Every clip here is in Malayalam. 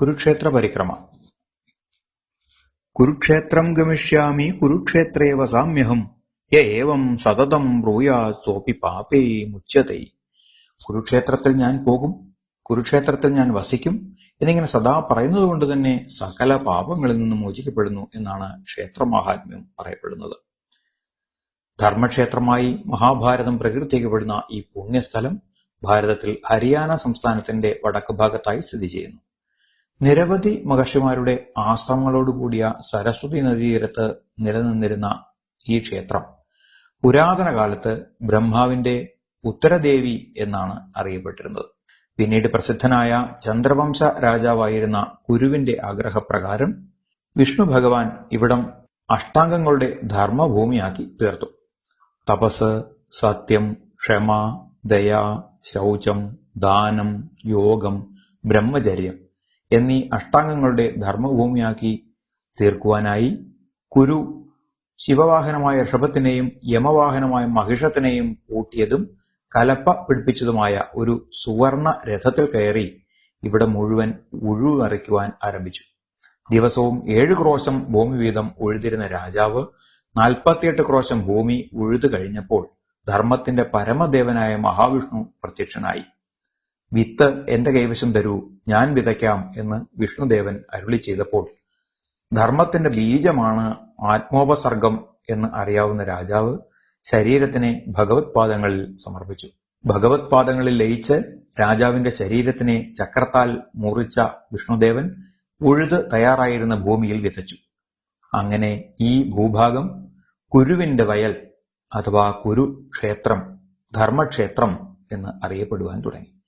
കുരുക്ഷേത്ര പരിക്രമ കുരുക്ഷേത്രം ഗമിഷ്യാമി കുരുക്ഷേത്രേ വസാമ്യഹം യേവം സതതം ബ്രൂയാ സോപി പാപേ മുച്ചതൈ കുരുക്ഷേത്രത്തിൽ ഞാൻ പോകും കുരുക്ഷേത്രത്തിൽ ഞാൻ വസിക്കും എന്നിങ്ങനെ സദാ പറയുന്നത് കൊണ്ട് തന്നെ സകല പാപങ്ങളിൽ നിന്നും മോചിക്കപ്പെടുന്നു എന്നാണ് ക്ഷേത്രമാഹാത്മ്യം പറയപ്പെടുന്നത്. ധർമ്മക്ഷേത്രമായി മഹാഭാരതം പ്രകീർത്തിക്കപ്പെടുന്ന ഈ പുണ്യസ്ഥലം ഭാരതത്തിൽ ഹരിയാന സംസ്ഥാനത്തിന്റെ വടക്ക് ഭാഗത്തായി സ്ഥിതി ചെയ്യുന്നു. നിരവധി മഹർഷിമാരുടെ ആശ്രമങ്ങളോടുകൂടിയ സരസ്വതി നദീതീരത്ത് നിലനിന്നിരുന്ന ഈ ക്ഷേത്രം പുരാതന കാലത്ത് ബ്രഹ്മാവിന്റെ ഉത്തരദേവി എന്നാണ് അറിയപ്പെട്ടിരുന്നത്. പിന്നീട് പ്രസിദ്ധനായ ചന്ദ്രവംശ രാജാവായിരുന്ന കുരുവിന്റെ ആഗ്രഹപ്രകാരം വിഷ്ണു ഭഗവാൻ ഇവിടം അഷ്ടാംഗങ്ങളുടെ ധർമ്മഭൂമിയാക്കി തീർത്തു. തപസ് സത്യം ക്ഷമ ദയ ശൗചം ദാനം യോഗം ബ്രഹ്മചര്യം എന്നീ അഷ്ടാംഗങ്ങളുടെ ധർമ്മഭൂമിയാക്കി തീർക്കുവാനായി കുരു ശിവവാഹനമായ ഋഷഭത്തിനെയും യമവാഹനമായ മഹിഷത്തിനെയും കൂട്ടിയതും കലപ്പ പിടിപ്പിച്ചതുമായ ഒരു സുവർണ രഥത്തിൽ കയറി ഇവിടെ മുഴുവൻ ഉഴുവറിക്കുവാൻ ആരംഭിച്ചു. ദിവസവും ഏഴ് ക്രോശം ഭൂമി വീതം ഉഴുതിരുന്ന രാജാവ് നാൽപ്പത്തിയെട്ട് ക്രോശം ഭൂമി ഉഴുതു കഴിഞ്ഞപ്പോൾ ധർമ്മത്തിന്റെ പരമദേവനായ മഹാവിഷ്ണു പ്രത്യക്ഷനായി. വിത്ത് എന്റെ കൈവശം തരൂ ഞാൻ വിതയ്ക്കാം എന്ന് വിഷ്ണുദേവൻ അരുളി ചെയ്തപ്പോൾ ധർമ്മത്തിന്റെ ബീജമാണ് ആത്മോപസർഗം എന്ന് അറിയാവുന്ന രാജാവ് ശരീരത്തിനെ ഭഗവത് പാദങ്ങളിൽ സമർപ്പിച്ചു. ഭഗവത് പാദങ്ങളിൽ ലയിച്ച് രാജാവിന്റെ ശരീരത്തിനെ ചക്രത്താൽ മുറിച്ച വിഷ്ണുദേവൻ ഉഴുത് തയ്യാറായിരുന്ന ഭൂമിയിൽ വിതച്ചു. അങ്ങനെ ഈ ഭൂഭാഗം കുരുവിന്റെ വയൽ അഥവാ കുരുക്ഷേത്രം ധർമ്മക്ഷേത്രം എന്ന് അറിയപ്പെടുവാൻ തുടങ്ങി.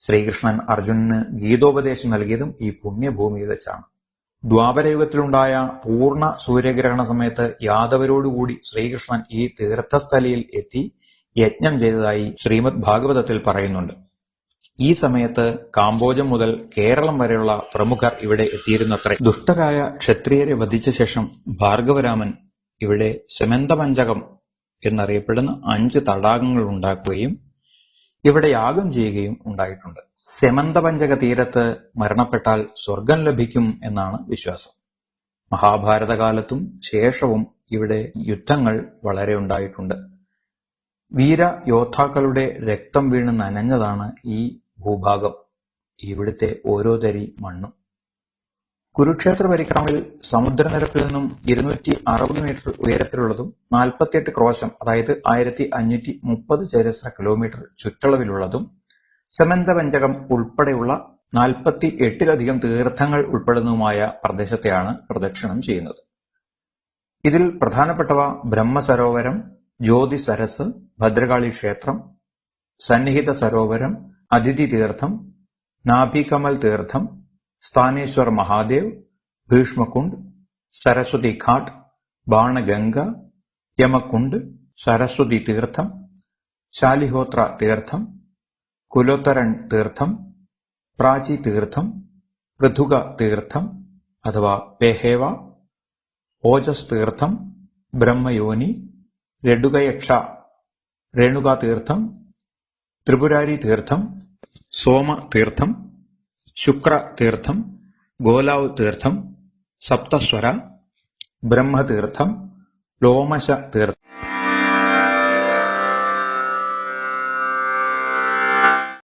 ശ്രീകൃഷ്ണൻ അർജുനന് ഗീതോപദേശം നൽകിയതും ഈ പുണ്യഭൂമിയിൽ വെച്ചാണ്. ദ്വാപരയുഗത്തിലുണ്ടായ പൂർണ സൂര്യഗ്രഹണ സമയത്ത് യാദവരോടുകൂടി ശ്രീകൃഷ്ണൻ ഈ തീർത്ഥസ്ഥലിയിൽ എത്തി യജ്ഞം ചെയ്തതായി ശ്രീമദ് ഭാഗവതത്തിൽ പറയുന്നുണ്ട്. ഈ സമയത്ത് കാംബോജം മുതൽ കേരളം വരെയുള്ള പ്രമുഖർ ഇവിടെ എത്തിയിരുന്നത്ര. ദുഷ്ടരായ ക്ഷത്രിയരെ വധിച്ച ശേഷം ഭാർഗവരാമൻ ഇവിടെ സെമന്തപഞ്ചകം എന്നറിയപ്പെടുന്ന അഞ്ച് തടാകങ്ങൾ ഉണ്ടാക്കുകയും ഇവിടെ യാഗം ചെയ്യുകയും ഉണ്ടായിട്ടുണ്ട്. സെമന്തപഞ്ചക തീരത്ത് മരണപ്പെട്ടാൽ സ്വർഗം ലഭിക്കും എന്നാണ് വിശ്വാസം. മഹാഭാരതകാലത്തും ശേഷവും ഇവിടെ യുദ്ധങ്ങൾ വളരെ ഉണ്ടായിട്ടുണ്ട്. വീര യോദ്ധാക്കളുടെ രക്തം വീണ് നനഞ്ഞതാണ് ഈ ഭൂഭാഗം. ഇവിടുത്തെ ഓരോ തരി മണ്ണും. കുരുക്ഷേത്ര പരിക്രമയിൽ സമുദ്രനിരപ്പിൽ നിന്നും ഇരുന്നൂറ്റി അറുപത് മീറ്റർ ഉയരത്തിലുള്ളതും നാൽപ്പത്തിയെട്ട് ക്രോശം അതായത് ആയിരത്തി അഞ്ഞൂറ്റി മുപ്പത് ചതുരശ്ര കിലോമീറ്റർ ചുറ്റളവിലുള്ളതും സമന്തപഞ്ചകം ഉൾപ്പെടെയുള്ള നാൽപ്പത്തി എട്ടിലധികം തീർത്ഥങ്ങൾ ഉൾപ്പെടുന്നതുമായ പ്രദേശത്തെയാണ് പ്രദക്ഷിണം ചെയ്യുന്നത്. ഇതിൽ പ്രധാനപ്പെട്ടവ ബ്രഹ്മസരോവരം ജ്യോതി സരസ് ഭദ്രകാളി ക്ഷേത്രം സന്നിഹിത സരോവരം അതിഥി തീർത്ഥം നാഭികമൽ തീർത്ഥം സ്ഥാനേശ്വർ മഹാദേവ് ഭീഷ്മകുണ്ട് സരസ്വതി ഘാട്ട് ബാണഗംഗ യമകുണ്ട് സരസ്വതി തീർത്ഥം ശാലിഹോത്ര തീർത്ഥം കുലോത്തരൺ തീർത്ഥം പ്രാചി തീർത്ഥം പൃഥുക തീർത്ഥം അഥവാ പേഹേവ ഓജസ് തീർത്ഥം ബ്രഹ്മയോനി രഡുകയക്ഷ രേണുകാ തീർത്ഥം ത്രിപുരാരി തീർത്ഥം സോമ തീർത്ഥം ശുക്ര തീർത്ഥം ഗോലാവ് തീർത്ഥം സപ്തസ്വര ബ്രഹ്മതീർത്ഥം ലോമശ തീർത്ഥം